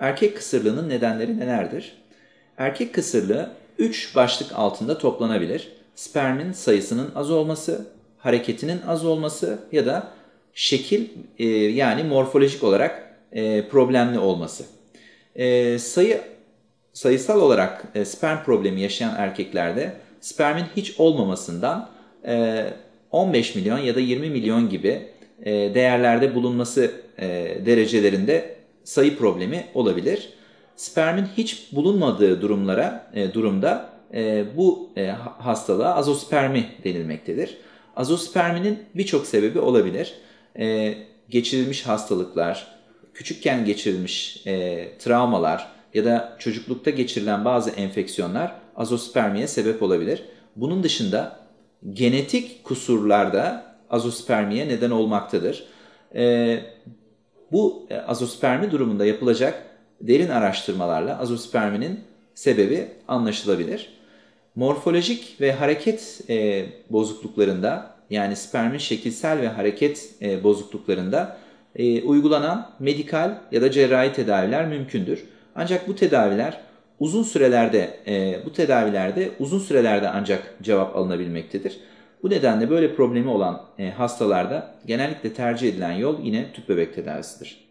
Erkek kısırlığının nedenleri nelerdir? Erkek kısırlığı 3 başlık altında toplanabilir. Spermin sayısının az olması, hareketinin az olması ya da şekil e, yani morfolojik olarak e, problemli olması. E, sayı sayısal olarak e, sperm problemi yaşayan erkeklerde spermin hiç olmamasından e, 15 milyon ya da 20 milyon gibi e, değerlerde bulunması e, derecelerinde sayı problemi olabilir. Spermin hiç bulunmadığı durumlara e, durumda e, bu e, hastalığa azospermi denilmektedir. Azosperminin birçok sebebi olabilir. E, geçirilmiş hastalıklar, küçükken geçirilmiş e, travmalar ya da çocuklukta geçirilen bazı enfeksiyonlar azospermiye sebep olabilir. Bunun dışında genetik kusurlarda azospermiye neden olmaktadır. E, bu azospermi durumunda yapılacak derin araştırmalarla azosperminin sebebi anlaşılabilir. Morfolojik ve hareket e, bozukluklarında yani spermin şekilsel ve hareket e, bozukluklarında e, uygulanan medikal ya da cerrahi tedaviler mümkündür. Ancak bu tedaviler uzun sürelerde e, bu tedavilerde uzun sürelerde ancak cevap alınabilmektedir. Bu nedenle böyle problemi olan e, hastalarda genellikle tercih edilen yol yine tüp bebek tedavisidir.